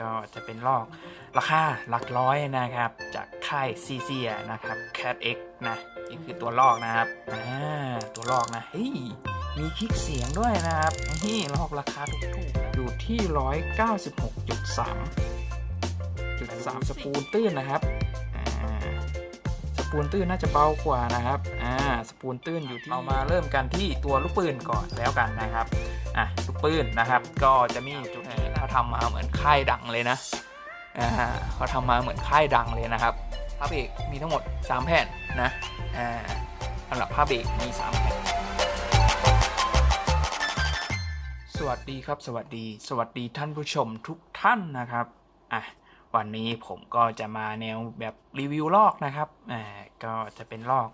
ก็จะเป็นลอกราคาหลักร้อยนะครับ จากค่ายซีเซียนะครับ Cat X นะนี่คือตัวลอกนะครับอ่าตัวลอกนะเฮ้ยมีคลิกเสียงด้วยนะครับนี่ลอกราคาถูกๆอยู่ที่ 196.3จุดสามสปูลตื้นนะครับสปูนตื้นน่าจะเบากว่านะครับ อ่า สปูนตื้นอยู่ที่เรามาเริ่มกันที่ตัวลูกปืนก่อนแล้วกันนะครับ อะ ลูกปืนนะครับ ก็จะมีจุดนี้เขา ทำมาเหมือนค่ายดังเลยนะอ่าเขาทำมาเหมือนค่ายดังเลยนะครับผ้าเบกมีทั้งหมด 3 แผ่นนะอ่าสำหรับผ้าเบกมี 3 แผ่นสวัสดีครับ สวัสดี สวัสดีท่านผู้ชมทุกท่านนะครับอะวันนี้ผมก็จะมาแนวแบบรีวิวลอกนะครับอ่าก็จะเป็นลอก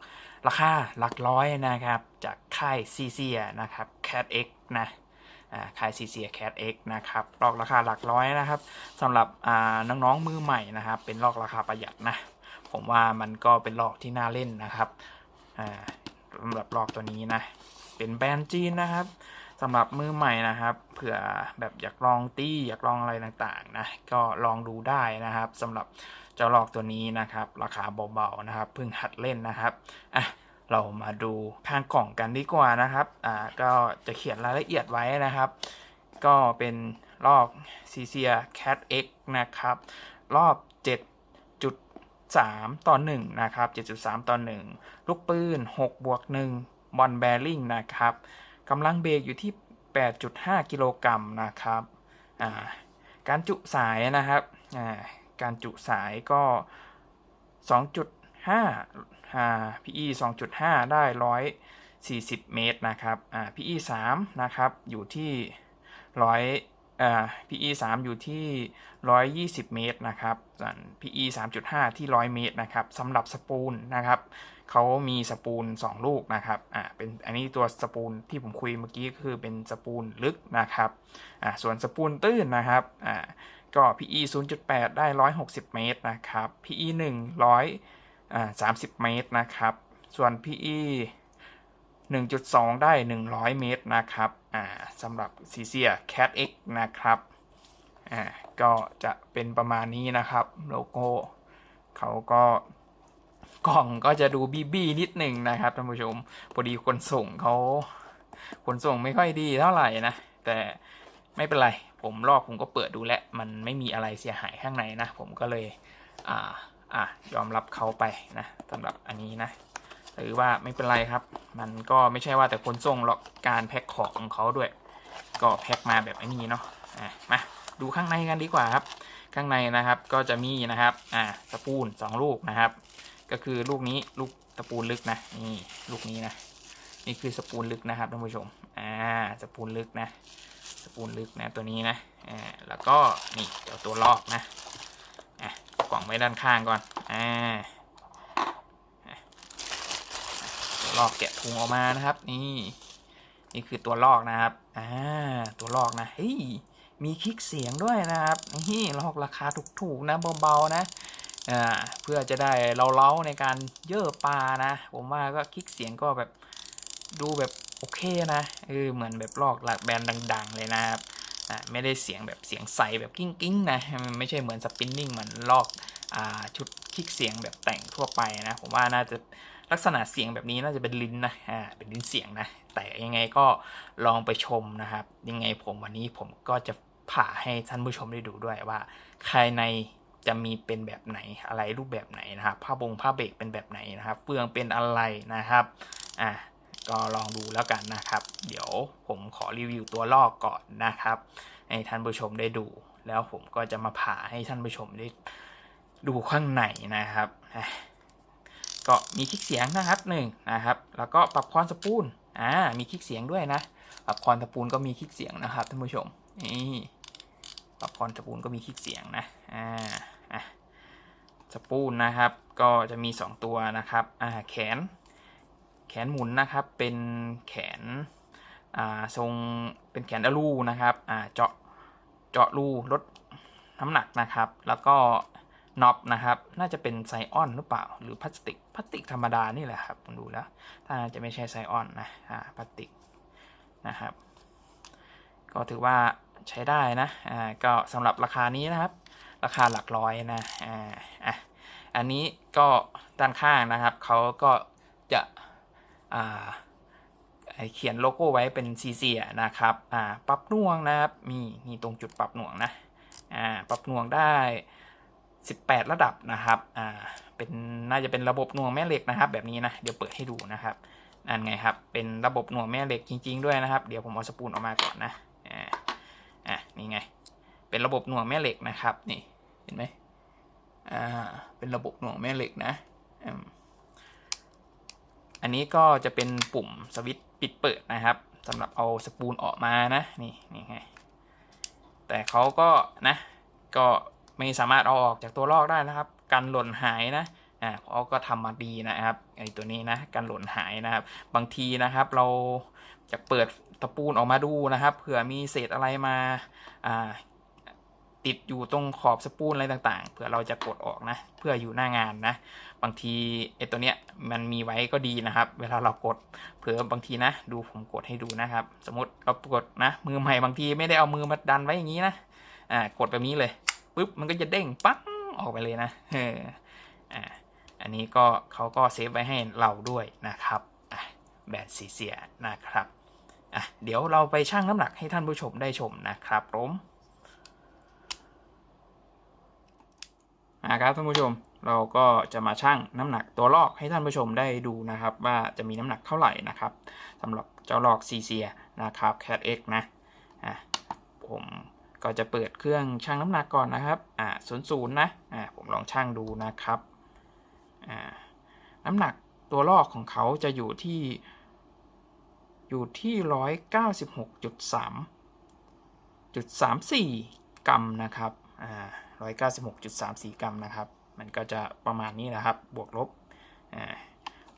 ราคาหลักร้อยนะครับ จากค่ายซีเซียนะครับ Cat X นะ อ่าค่ายซีเซีย Cat X นะครับลอกราคาหลักร้อยนะครับสำหรับน้องๆมือใหม่นะครับ เป็นลอกราคาประหยัดนะ ผมว่ามันก็เป็นลอกที่น่าเล่นนะครับอ่าสำหรับลอกตัวนี้นะ เป็นแบรนด์จีนนะครับสำหรับมือใหม่นะครับเผื่อแบบอยากลองตี้อยากลองอะไรต่างๆนะก็ลองดูได้นะครับสำหรับเจ้าลอกตัวนี้นะครับ ราคาเบาๆนะครับเพิ่งหัดเล่นนะครับอะ เรามาดูข้างกล่องกันดีกว่านะครับอ่าก็จะเขียนรายละเอียดไว้นะครับ ก็เป็นลอก c c a Cat X นะครับ รอบ 7.3 ต่อ 1 นะครับ 7.3 ต่อ 1 ลูกปืน 6 บวก 1 บอลแบริ่งนะครับกำลังเบรกอยู่ที่ 8.5 กิโลกรัมนะครับอ่าการจุสายนะครับอ่าการจุสายก็ 2.5อ่า PE 2.5 ได้140 เมตรนะครับ อ่า PE 3นะครับ อยู่ที่100อ่า PE 3อยู่ที่ 120 เมตรนะครับส่วน PE 3.5 ที่ 100 เมตรนะครับสำหรับสปูลนะครับ เขามีสปูล 2 ลูกนะครับ อ่า เป็น อันนี้ตัวสปูลที่ผมคุยเมื่อกี้คือเป็นสปูลลึกนะครับ อ่า ส่วนสปูลตื้นนะครับ อ่า ก็ PE 0.8 ได้ 160 เมตรนะครับ PE 100 อ่า30 เมตรนะครับ ส่วน PE 1.2 ได้ 100 เมตรนะครับอ่าสำหรับ c c a Cat X นะครับอ่าก็จะเป็นประมาณนี้นะครับโลโก้เขาก็กล่องก็จะดูบีบีนิดหนึ่งนะครับท่านผู้ชมพอดีคนส่งเขาขนส่งไม่ค่อยดีเท่าไหร่นะ แต่ไม่เป็นไร ผมลอกผมก็เปิดดูแล้วมันไม่มีอะไรเสียหายข้างในนะ ผมก็เลยอ่า อ่ายอมรับเขาไปนะสำหรับอันนี้นะหรือว่าไม่เป็นไรครับ มันก็ไม่ใช่ว่าแต่คนส่งหรอกการแพ็คของของเขาด้วย ก็แพ็คมาแบบนี้เนาะอะมาดูข้างในกันดีกว่าครับ ข้างในนะครับก็จะมีนะครับอ่าสปูนสองลูกนะครับ ก็คือลูกนี้ลูกสปูนลึกนะนี่ลูกนี้นะนี่คือสปูนลึกนะครับท่านผู้ชมอ่าสปูนลึกนะสปูนลึกนะตัวนี้นะอ่าแล้วก็นี่เดี๋ยวตัวลอกนะ ล่องไว้ด้านข้างก่อน อ่าลอกแกะถุงออกมานะครับ นี่ นี่คือตัวลอกนะครับ อ่า ตัวลอกนะ เฮ้ย มีคลิกเสียงด้วยนะครับ นี่ลอกราคาถูกๆนะเบาๆนะอ่าเพื่อจะได้เราเล้าในการเย่อปลานะ ผมว่าก็คลิกเสียงก็แบบดูแบบโอเคนะ เออ เหมือนแบบลอกหลักแบรนด์ดัง ๆ เลยนะครับ อ่าไม่ได้เสียงแบบเสียงใสแบบกิ้งกิ้งนะมันไม่ใช่เหมือนสปินนิ่งเหมือนลอกอ่าชุดคลิกเสียงแบบแต่งทั่วไปนะผมว่าน่าจะลักษณะเสียงแบบนี้น่าจะเป็นลิ้นนะอ่าเป็นลิ้นเสียงนะแต่ยังไงก็ลองไปชมนะครับ ยังไงผมวันนี้ผมก็จะผ่าให้ท่านผู้ชมได้ดูด้วยว่าภายในจะมีเป็นแบบไหนอะไรรูปแบบไหนนะครับผ้าบงผ้าเบรกเป็นแบบไหนนะครับเฟืองเป็นอะไรนะครับอะ ก็ลองดูแล้วกันนะครับ เดี๋ยวผมขอรีวิวตัวลอกก่อนนะครับ ให้ท่านผู้ชมได้ดู แล้วผมก็จะมาผ่าให้ท่านผู้ชมได้ดูข้างในนะครับ ก็มีคลิกเสียงนะครับหนึ่งนะครับ แล้วก็ปรับความสปูนอ่ามีคลิกเสียงด้วยนะปรับความสปูนก็มีคลิกเสียงนะครับท่านผู้ชมนี่ปรับความสปูนก็มีคลิกเสียงนะอ่าอะสปูนนะครับ ก็จะมี 2 ตัวนะครับอ่าแขน แขนหมุนนะครับเป็นแขนอ่าทรงเป็นแขนอลูนะครับอ่าเจาะเจาะรูลดน้ำหนักนะครับ แล้วก็น็อปนะครับ น่าจะเป็นไซออนหรือเปล่า หรือพลาสติกพลาสติกธรรมดานี่แหละครับผมดูแล้วถ้าจะไม่ใช่ไซออนนะอ่าพลาสติกนะครับ ก็ถือว่าใช้ได้นะอ่าก็สำหรับราคานี้นะครับ ราคาหลักร้อยนะอ่าอะอันนี้ก็ด้านข้างนะครับเขาก็จะ เขียนโลโก้ไว้เป็นซีเซียนะครับอ่าปรับหน่วงนะครับมีนี่ตรงจุดปรับหน่วงนะอ่าปรับหน่วงได้ 18 ระดับนะครับอ่าเป็นน่าจะเป็นระบบหน่วงแม่เหล็กนะครับ แบบนี้นะเดี๋ยวเปิดให้ดูนะครับนั่นไงครับ เป็นระบบหน่วงแม่เหล็กจริง ๆ ด้วยนะครับ เดี๋ยวผมเอาสปูลออกมาก่อนนะ อ่า อะนี่ไง เป็นระบบหน่วงแม่เหล็กนะครับ นี่ เห็นไหมอ่า เป็นระบบหน่วงแม่เหล็กนะอืม อันนี้ก็จะเป็นปุ่มสวิตช์ปิดเปิดนะครับสำหรับเอาสปูลออกมานะนี่นี่ไงแต่เขาก็นะก็ไม่สามารถเอาออกจากตัวลอกได้นะครับ กันหล่นหายนะอ่าเขาก็ทำมาดีนะครับไอตัวนี้นะกันหล่นหายนะครับ บางทีนะครับเราจะเปิดตะปูนออกมาดูนะครับเผื่อมีเศษอะไรมาอ่า ติดอยู่ตรงขอบสปูนอะไรต่างๆ เผื่อเราจะกดออกนะ เพื่ออยู่หน้างานนะ บางทีไอ้ตัวเนี้ยมันมีไว้ก็ดีนะครับ เวลาเรากด เผื่อบางทีนะ ดูผมกดให้ดูนะครับ สมมติเรากดนะ มือใหม่บางทีไม่ได้เอามือมาดันไว้อย่างนี้นะ อ่ากดแบบนี้เลยปุ๊บมันก็จะเด้งปั๊งออกไปเลยนะเอออ่าอันนี้ก็เขาก็เซฟไว้ให้เราด้วยนะครับแบรนด์สีเสียนะครับอะเดี๋ยวเราไปชั่งน้ำหนักให้ท่านผู้ชมได้ชมนะครับผม นะครับท่านผู้ชมเราก็จะมาชั่งน้ำหนักตัวลอกให้ท่านผู้ชมได้ดูนะครับ ว่าจะมีน้ำหนักเท่าไหร่นะครับสำหรับเจ้าลอกซีเซียนะครับ Cat X นะอะผมก็จะเปิดเครื่องชั่งน้ำหนักก่อนนะครับอ่าศูนย์ศูนย์นะอ่าผมลองชั่งดูนะครับอ่าน้ำหนักตัวลอกของเขาจะอยู่ที่อยู่ที่ร้อยเก้าสิบหกจุดสามจุดสามสี่กรัมนะครับอ่า 196.34 กรัมนะครับ มันก็จะประมาณนี้นะครับ บวกลบอ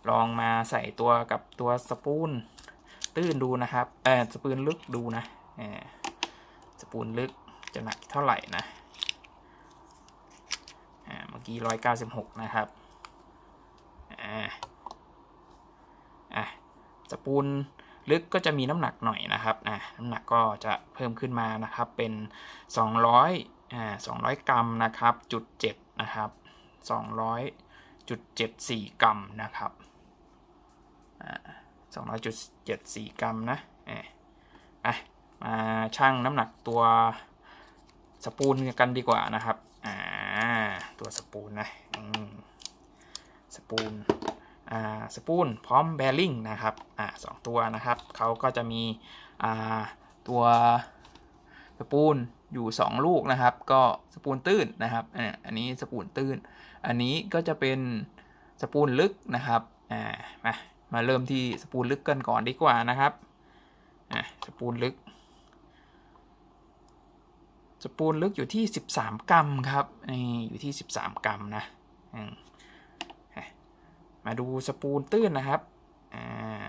ลองมาใส่ตัวกับตัวสปูนตื้นดูนะครับเออสปูนลึกดูนะเออสปูนลึกจะหนักเท่าไหร่นะอ่าเมื่อกี้196นะครับอ่าอะสปูนลึกก็จะมีน้ำหนักหน่อยนะครับอ่าน้ำหนักก็จะเพิ่มขึ้นมานะครับเป็น200อ่า200กรัมนะครับจุด7นะครับ200จุด74กรัมนะครับอ่า200.74กรัมนะเอ่ไปมาชั่งน้ำหนักตัวสปูนกันดีกว่านะครับอ่าตัวสปูนนะสปูนอ่าสปูนพร้อมแบริ่งนะครับอ่าสองตัวนะครับเขาก็จะมีอ่าตัวสปูน อยู่ 2 ลูกนะครับ ก็สปูนตื้นนะครับอันนี้สปูนตื้น อันนี้ก็จะเป็นสปูนลึกนะครับอ่ามามาเริ่มที่สปูนลึกกันก่อนดีกว่านะครับอ่าสปูนลึก สปูนลึกอยู่ที่ 13 กรัมครับนี่อยู่ที่ 13 กรัมนะมาดูสปูนตื้นนะครับอ่า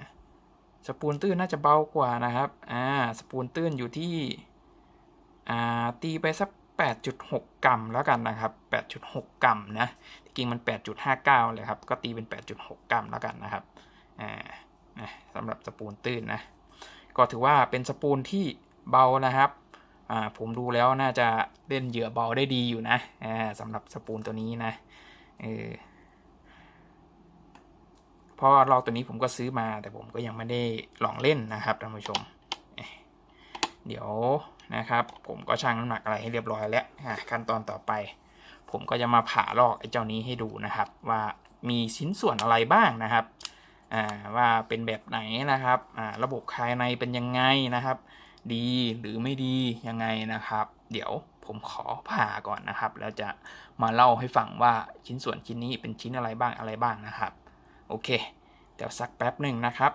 สปูนตื้นน่าจะเบากว่านะครับอ่าสปูนตื้นอยู่ที่ ตีไปสัก 8.6 กรัมแล้วกันนะครับ 8.6 กรัมนะจริงมัน 8.59 เลยครับ ก็ตีเป็น 8.6 กรัมแล้วกันนะครับอ่านะสำหรับสปูนตื้นนะ ก็ถือว่าเป็นสปูนที่เบานะครับอ่าผมดูแล้วน่าจะเล่นเหยื่อเบาได้ดีอยู่นะอ่าสำหรับสปูนตัวนี้นะเออเพราะลอกตัวนี้ผมก็ซื้อมาแต่ผมก็ยังไม่ได้ลองเล่นนะครับท่านผู้ชม เดี๋ยว นะครับ ผมก็ชั่งน้ำหนักอะไรให้เรียบร้อยแล้วขั้นตอนต่อไป ผมก็จะมาผ่าลอกไอ้เจ้านี้ให้ดูนะครับ ว่ามีชิ้นส่วนอะไรบ้างนะครับว่าเป็นแบบไหนนะครับระบบภายในเป็นยังไงนะครับ ดีหรือไม่ดียังไงนะครับ เดี๋ยวผมขอผ่าก่อนนะครับ แล้วจะมาเล่าให้ฟังว่าชิ้นส่วนชิ้นนี้เป็นชิ้นอะไรบ้างอะไรบ้างนะครับ โอเค เดี๋ยวสักแป๊บหนึ่งนะครับ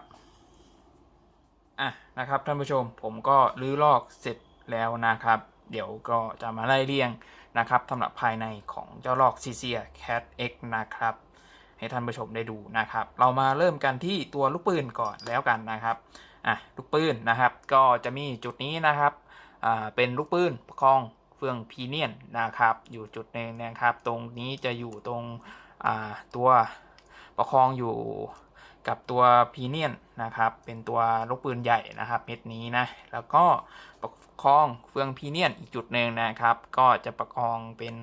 อะนะครับท่านผู้ชมผมก็รื้อลอกเสร็จ แล้วนะครับ เดี๋ยวก็จะมาไล่เรียงนะครับสำหรับภายในของเจ้าลอกซีเซีย Cat X นะครับ ให้ท่านผู้ชมได้ดูนะครับ เรามาเริ่มกันที่ตัวลูกปืนก่อนแล้วกันนะครับอะลูกปืนนะครับ ก็จะมีจุดนี้นะครับอ่าเป็นลูกปืนประคองเฟืองพีเนียนนะครับ อยู่จุดหนึ่งนะครับ ตรงนี้จะอยู่ตรงอ่าตัวประคองอยู่กับตัวพีเนียนนะครับ เป็นตัวลูกปืนใหญ่นะครับ เม็ดนี้นะ แล้วก็ คองเฟืองพีเนียนอีกจุดหนึ่งนะครับ ก็จะประคองเป็น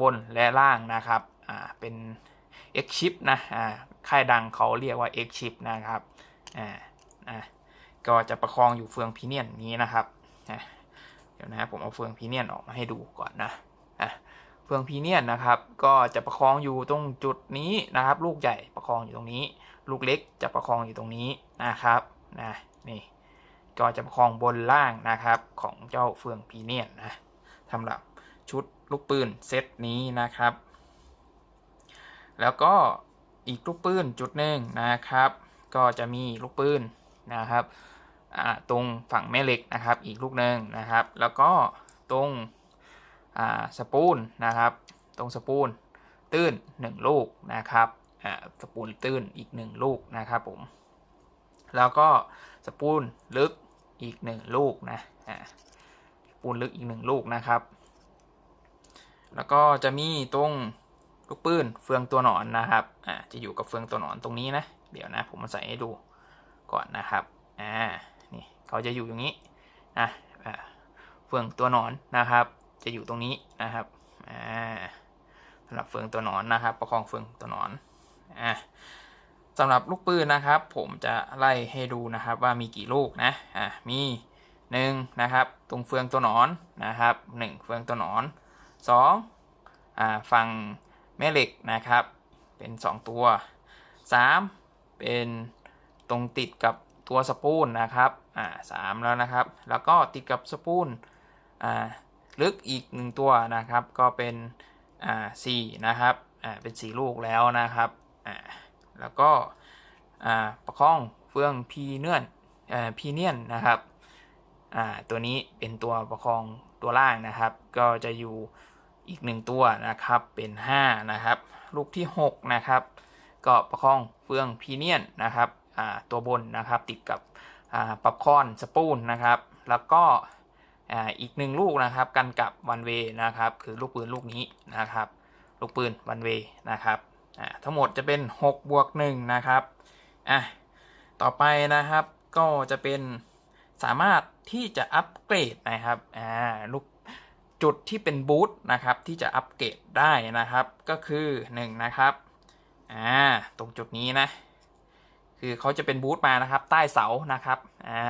บนและล่างนะครับเป็น X chip นะค่ายดังเขาเรียกว่า X chip นะครับก็จะประคองอยู่เฟืองพีเนียนนี้นะครับเดี๋ยวนะผมเอาเฟืองพีเนียนออกมาให้ดูก่อนนะอะเฟืองพีเนียนนะครับ ก็จะประคองอยู่ตรงจุดนี้นะครับ ลูกใหญ่ประคองอยู่ตรงนี้ ลูกเล็กจะประคองอยู่ตรงนี้นะครับนะนี่ ก็จะประคองบนล่างนะครับของเจ้าเฟืองพีเนียนนะสำหรับชุดลูกปืนเซตนี้นะครับ แล้วก็อีกลูกปืนจุดหนึ่งนะครับ ก็จะมีลูกปืนนะครับตรงฝั่งแม่เหล็กนะครับ อีกลูกหนึ่งนะครับ แล้วก็ตรงสปูนนะครับ ตรงสปูนตื้น 1 ลูกนะครับสปูนตื้นอีก 1 ลูกนะครับผมแล้วก็ สปูนลึกอีก1ลูกนะอ่าสปูนลึกอีก1ลูกนะครับ แล้วก็จะมีตรงลูกปืนเฟืองตัวหนอนนะครับอ่าจะอยู่กับเฟืองตัวหนอนตรงนี้นะเดี๋ยวนะผมมาใส่ให้ดูก่อนนะครับอ่านี่เขาจะอยู่อย่างนี้นะอ่าเฟืองตัวหนอนนะครับ จะอยู่ตรงนี้นะครับอ่าสำหรับเฟืองตัวหนอนนะครับ ประคองเฟืองตัวหนอนอ่า สำหรับลูกปืนนะครับ ผมจะไล่ให้ดูนะครับว่ามีกี่ลูกนะอ่ามีหนึ่งนะครับตรงเฟืองตัวหนอนนะครับหนึ่งเฟืองตัวหนอนสองอ่าฝั่งแม่เหล็กนะครับ เป็น 2 ตัว 3 เป็นตรงติดกับตัวสปูนนะครับอ่าสามแล้วนะครับ แล้วก็ติดกับสปูนอ่าลึกอีก 1 ตัวนะครับ ก็เป็นอ่าสี่นะครับอ่าเป็น 4 ลูกแล้วนะครับอ่า แล้วก็ประคองเฟืองพีเนียนอ่าพีเนียนนะครับตัวนี้เป็นตัวประคองตัวล่างนะครับ ก็จะอยู่อีกหนึ่งตัวนะครับเป็น 5 นะครับ ลูกที่ 6 นะครับก็ประคองเฟืองพีเนียนนะครับตัวบนนะครับติดกับปับคอนสปูนนะครับ แล้วก็อีกหนึ่งลูกนะครับ กันกับวันเวนะครับ คือลูกปืนลูกนี้นะครับ ลูกปืนวันเวนะครับ อ่าทั้งหมดจะเป็น6บวก1นะครับอะต่อไปนะครับก็จะเป็นสามารถที่จะอัปเกรดนะครับอ่าลูกจุดที่เป็นบูทนะครับที่จะอัปเกรดได้นะครับก็คือ1นะครับอ่าตรงจุดนี้นะคือเขาจะเป็นบูทมานะครับใต้เสานะครับอ่า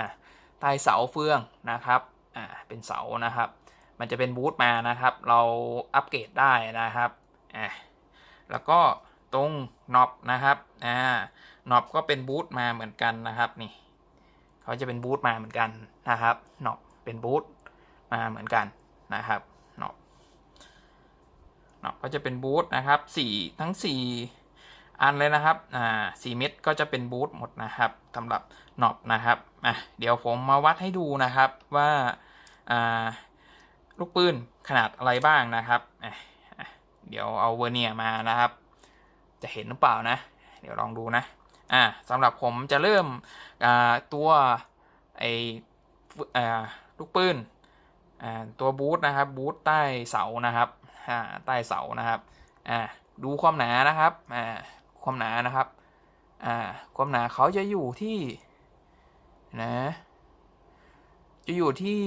ใต้เสาเฟืองนะครับอ่าเป็นเสานะครับ มันจะเป็นบูทมานะครับ เราอัปเกรดได้นะครับอ่าแล้วก็ ตรงน็อปนะครับอ่าน็อปก็เป็นบูทมาเหมือนกันนะครับนี่เขาจะเป็นบูทมาเหมือนกันนะครับน็อปเป็นบูทมาเหมือนกันนะครับหนอบหนอบก็จะเป็นบูทนะครับสี่ทั้ง 4 อันเลยนะครับอ่าสี่เม็ดก็จะเป็นบูทหมดนะครับสำหรับหนอบนะครับอะเดี๋ยวผมมาวัดให้ดูนะครับว่าอ่าลูกปืนขนาดอะไรบ้างนะครับ เดี๋ยวเอาเวอร์เนียมานะครับ จะเห็นหรือเปล่านะ เดี๋ยวลองดูนะอ่าสำหรับผมจะเริ่มตัวไอลูกปืนอ่าตัวบูทนะครับบูทใต้เสานะครับอ่าใต้เสานะครับอ่าดูความหนานะครับอ่าความหนานะครับอ่าความหนาเขาจะอยู่ที่นะจะอยู่ที่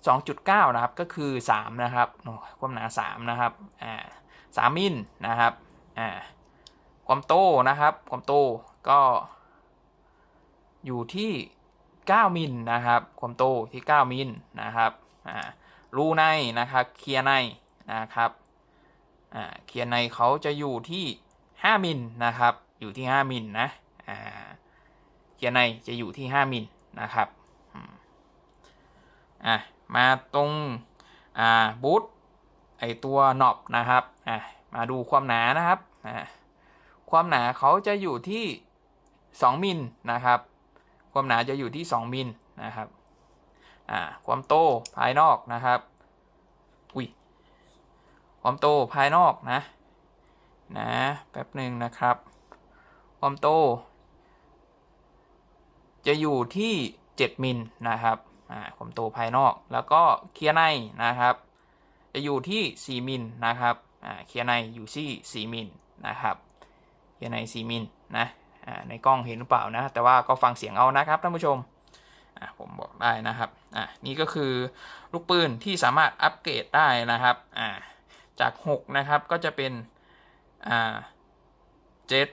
2.9 นะครับก็คือ 3 นะครับความหนา 3 นะครับอ่า3มิลนะครับอ่า ความโตนะครับ ความโตก็อยู่ที่ 9 มิลนะครับ ความโตที่ 9 มิลนะครับรูในนะครับเคลียร์ในนะครับเคลียร์ในเขาจะอยู่ที่ 5 มิลนะครับ อยู่ที่ 5 มิลนะเคลียร์ในจะอยู่ที่ 5 มิลนะครับอะมาตรงอ่าบูทไอตัวน็อปนะครับอะมาดูความหนานะครับอ่า ความหนาเขาจะอยู่ที่ 2มิลนะครับ ความหนาจะอยู่ที่ 2มิลนะครับอ่าความโตภายนอกนะครับอุ้ยความโตภายนอกนะนะแป๊บหนึ่งนะครับ ความโต จะอยู่ที่ 7มิลนะครับอ่าความโตภายนอกแล้วก็เคลียร์ในนะครับ จะอยู่ที่ 4มิลนะครับอ่าเคลียร์ในอยู่ที่ 4มิลนะครับ เคลียร์ใน4มิลนะในกล้องเห็นหรือเปล่านะ แต่ว่าก็ฟังเสียงเอานะครับท่านผู้ชมผมบอกได้นะครับนี่ก็คือลูกปืนที่สามารถอัปเกรดได้นะครับอ่าจาก 6 นะครับก็จะเป็นเจ็ด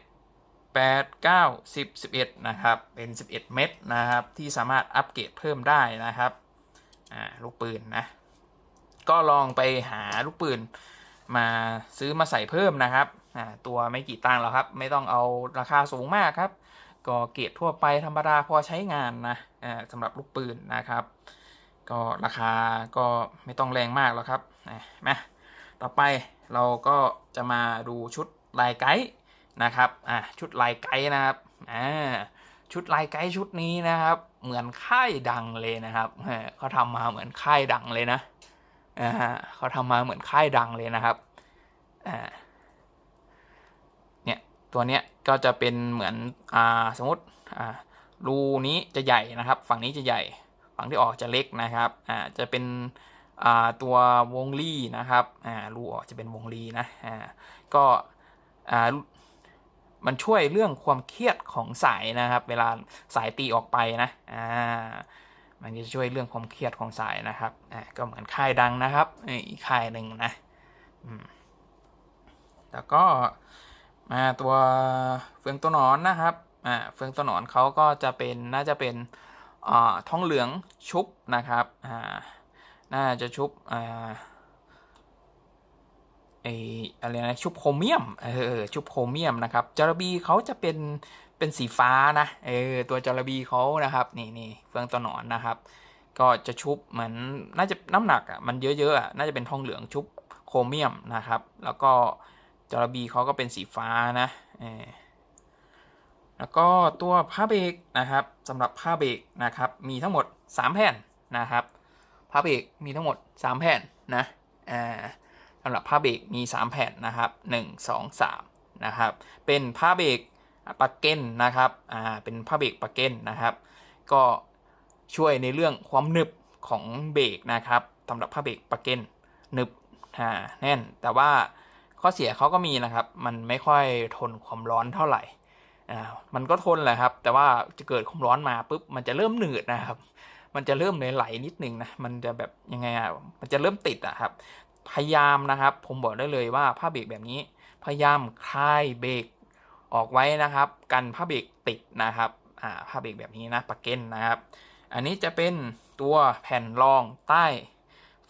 แปดเก้าสิบสิบเอ็ดนะครับ เป็น 11 เม็ดนะครับ ที่สามารถอัปเกรดเพิ่มได้นะครับลูกปืนนะ ก็ลองไปหาลูกปืนมาซื้อมาใส่เพิ่มนะครับ ตัวไม่กี่ตังค์หรอกครับ ไม่ต้องเอาราคาสูงมากครับ ก็เกรดทั่วไปธรรมดาพอใช้งานนะสำหรับลูกปืนนะครับ ก็ราคาก็ไม่ต้องแรงมากแล้วครับนะมาต่อไปเราก็จะมาดูชุดลายไกด์นะครับอ่าชุดลายไกด์นะครับอ่าชุดลายไกด์ชุดนี้นะครับ เหมือนค่ายดังเลยนะครับเขาทำมาเหมือนค่ายดังเลยนะอ่าเขาทำมาเหมือนค่ายดังเลยนะครับอ่า ตัวเนี้ยก็จะเป็นเหมือนอ่าสมมติอ่ารูนี้จะใหญ่นะครับ ฝั่งนี้จะใหญ่ ฝั่งที่ออกจะเล็กนะครับอ่าจะเป็นอ่าตัววงลีนะครับอ่ารูออกจะเป็นวงลีนะอ่าก็อ่ามันช่วยเรื่องความเครียดของสายนะครับ เวลาสายตีออกไปนะอ่ามันจะช่วยเรื่องความเครียดของสายนะครับอ่าก็เหมือนค่ายดังนะครับอีกค่ายหนึ่งนะอืมแล้วก็ มาตัวเฟืองตัวหนอนนะครับอ่าเฟืองตัวหนอนเขาก็จะเป็นน่าจะเป็นอ่าทองเหลืองชุบนะครับอ่าน่าจะชุบอ่าไออะไรนะชุบโครเมียมเออชุบโครเมียมนะครับจระบีเขาจะเป็นเป็นสีฟ้านะเออตัวจระบีเขานะครับนี่นี่เฟืองตัวหนอนนะครับ ก็จะชุบเหมือนน่าจะน้ำหนักอะมันเยอะๆอะน่าจะเป็นทองเหลืองชุบโครเมียมนะครับ แล้วก็ จระบีเขาก็เป็นสีฟ้านะแล้วก็ตัวผ้าเบรกนะครับสำหรับผ้าเบรกนะครับมีทั้งหมด 3 แผ่นนะครับผ้าเบรกมีทั้งหมด 3 แผ่นนะสำหรับผ้าเบรกมี 3 แผ่นนะครับ1 2 3นะครับเป็นผ้าเบรกปักเก้นนะครับอ่าเป็นผ้าเบรกปักเก้นนะครับ ก็ช่วยในเรื่องความหนึบของเบรกนะครับสำหรับผ้าเบรกปักเก้นหนึบอ่าแน่นแต่ว่า ข้อเสียเขาก็มีนะครับ มันไม่ค่อยทนความร้อนเท่าไหร่อ่ามันก็ทนแหละครับ แต่ว่าจะเกิดความร้อนมาปุ๊บมันจะเริ่มหนืดนะครับ มันจะเริ่มไหลๆนิดนึงนะมันจะแบบยังไงอะมันจะเริ่มติดอะครับ พยายามนะครับ ผมบอกได้เลยว่าผ้าเบรกแบบนี้ พยายามคลายเบรกออกไว้นะครับ กันผ้าเบรกติดนะครับอ่าผ้าเบรกแบบนี้นะปากเก้นนะครับ อันนี้จะเป็นตัวแผ่นรองใต้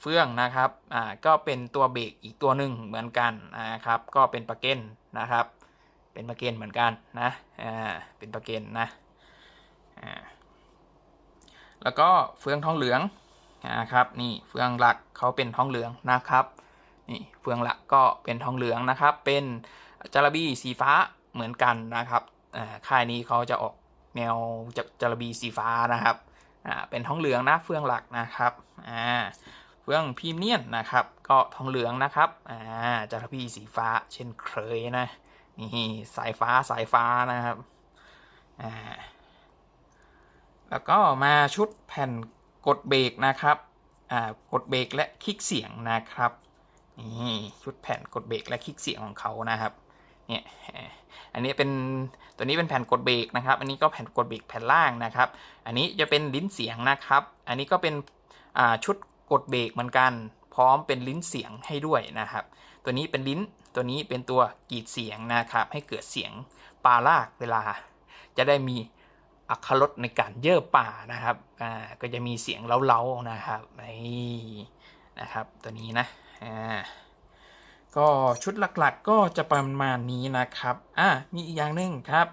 เฟืองนะครับอ่าก็เป็นตัวเบรกอีกตัวหนึ่งเหมือนกันนะครับก็เป็นปากเก้นนะครับ เป็นปากเกนเหมือนกันนะอ่าเป็นปากเกนนะอ่าแล้วก็เฟืองทองเหลืองนะครับนี่เฟืองหลักเขาเป็นทองเหลืองนะครับนี่เฟืองหลักก็เป็นทองเหลืองนะครับ เป็นจาระบีสีฟ้าเหมือนกันนะครับอ่าค่ายนี้เขาจะออกแนวจจาระบีสีฟ้านะครับอ่าเป็นทองเหลืองนะเฟืองหลักนะครับอ่า ฟืองพรีเมียมนะครับ ก็ทองเหลืองนะครับอ่าจาระบีสีฟ้าเช่นเคยนะนี่สายฟ้าสายฟ้านะครับอ่าแล้วก็มาชุดแผ่นกดเบรกนะครับอ่ากดเบรกและคลิกเสียงนะครับนี่ชุดแผ่นกดเบรกและคลิกเสียงของเขานะครับเนี่ยอันนี้เป็นตัวนี้เป็นแผ่นกดเบรกนะครับ อันนี้ก็แผ่นกดเบรกแผ่นล่างนะครับ อันนี้จะเป็นลิ้นเสียงนะครับ อันนี้ก็เป็นชุด กดเบรกเหมือนกัน พร้อมเป็นลิ้นเสียงให้ด้วยนะครับ ตัวนี้เป็นลิ้นตัวนี้เป็นตัวกรีดเสียงนะครับ ให้เกิดเสียงปาลากเวลา จะได้มีอัครสในการเย่อป่านะครับอ่าก็จะมีเสียงเล้าๆนะครับนี่นะครับ ตัวนี้นะอ่าก็ชุดหลักๆก็จะประมาณนี้นะครับ อ่ามีอีกอย่างหนึ่งครับ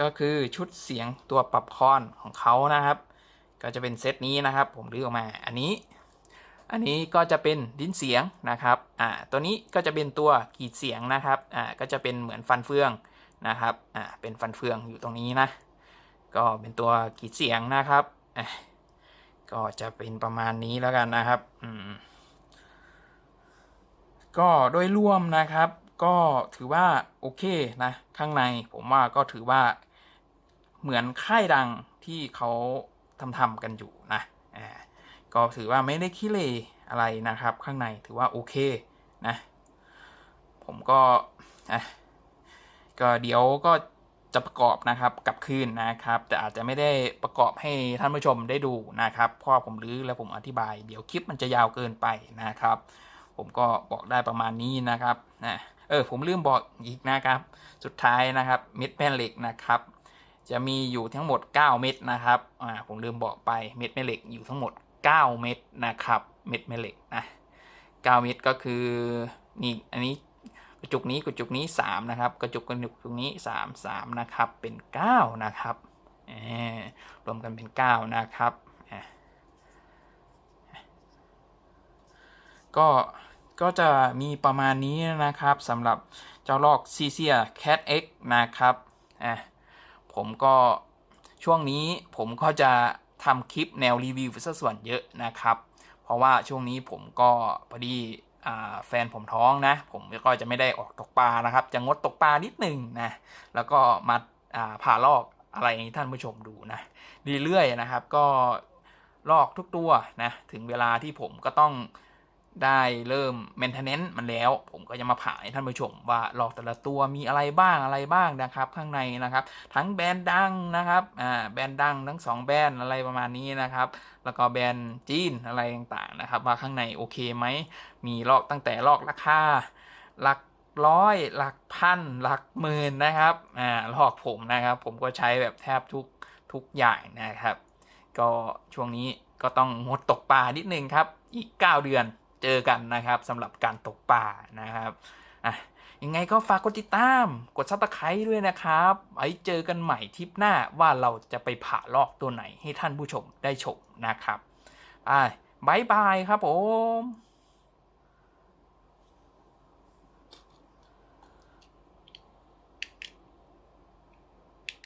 ก็คือชุดเสียงตัวปรับคอนของเขานะครับ ก็จะเป็นเซตนี้นะครับ ผมรื้อออกมา อันนี้ อันนี้ก็จะเป็นลิ้นเสียงนะครับอ่าตัวนี้ก็จะเป็นตัวกีดเสียงนะครับอ่าก็จะเป็นเหมือนฟันเฟืองนะครับอ่าเป็นฟันเฟืองอยู่ตรงนี้นะ ก็เป็นตัวกีดเสียงนะครับอะก็จะเป็นประมาณนี้แล้วกันนะครับอืมก็โดยรวมนะครับก็ถือว่าโอเคนะข้างในผมว่าก็ถือว่าเหมือนค่ายดังที่เขาทำทำกันอยู่นะอ่า ก็ถือว่าไม่ได้ขี้เลอะไรนะครับ ข้างในถือว่าโอเคนะ ผมก็อะก็เดี๋ยวก็จะประกอบนะครับกับคืนนะครับ แต่อาจจะไม่ได้ประกอบให้ท่านผู้ชมได้ดูนะครับเพราะผมรื้อแล้วผมอธิบาย เดี๋ยวคลิปมันจะยาวเกินไปนะครับ ผมก็บอกได้ประมาณนี้นะครับนะเออผมลืมบอกอีกนะครับ สุดท้ายนะครับเม็ดแม่เหล็กนะครับ จะมีอยู่ทั้งหมด 9 เม็ดนะครับอ่าผมลืมบอกไปเม็ดแม่เหล็กอยู่ทั้งหมด 9 เม็ดนะครับ เม็ดแม่เหล็กนะ9เม็ดก็คือนี่อันนี้กระจุกนี้กระจุกนี้ 3 นะครับ กระจุกกระจุกนี้ 3 3 นะครับ เป็น 9 นะครับรวมกันเป็น 9 นะครับ ก็ก็จะมีประมาณนี้นะครับสำหรับเจ้าลอกซีเซีย Cat X นะครับอะผมก็ช่วงนี้ผมก็จะ ทำคลิปแนวรีวิวซะส่วนเยอะนะครับ เพราะว่าช่วงนี้ผมก็พอดีอแฟนผมท้องนะ ผมก็จะไม่ได้ออกตกปลานะครับ จะงดตกปลานิดหนึ่งนะ แล้วก็มาผ่าลอกอะไรนี้ท่านผู้ชมดูนะเรื่อยๆนะครับ ก็ลอกทุกตัวนะ ถึงเวลาที่ผมก็ต้อง ได้เริ่ม maintenance มันแล้ว ผมก็จะมาผ่าให้ท่านผู้ชมว่าหลอกแต่ละตัวมีอะไรบ้างอะไรบ้างนะครับ ข้างในนะครับ ทั้งแบรนด์ดังนะครับอ่าแบรนด์ดังทั้งสองแบรนด์อะไรประมาณนี้นะครับ แล้วก็แบรนด์จีนอะไรต่างๆนะครับ ว่าข้างในโอเคไหมมีลอกตั้งแต่ลอกราคาหลักร้อยหลักพันหลักหมื่นนะครับอ่าลอกผมนะครับ ผมก็ใช้แบบแทบทุกทุกอย่างนะครับ ก็ช่วงนี้ก็ต้องงดตกปลานิดนึงครับอีก 9 เดือน เจอกันนะครับสำหรับการตกปลานะครับอะยังไงก็ฝากกดติดตาม กดซับสไครต์ด้วยนะครับไว้เจอกันใหม่ทริปหน้าว่าเราจะไปผ่าลอกตัวไหนให้ท่านผู้ชมได้ชมนะครับอ่าบายบายครับผม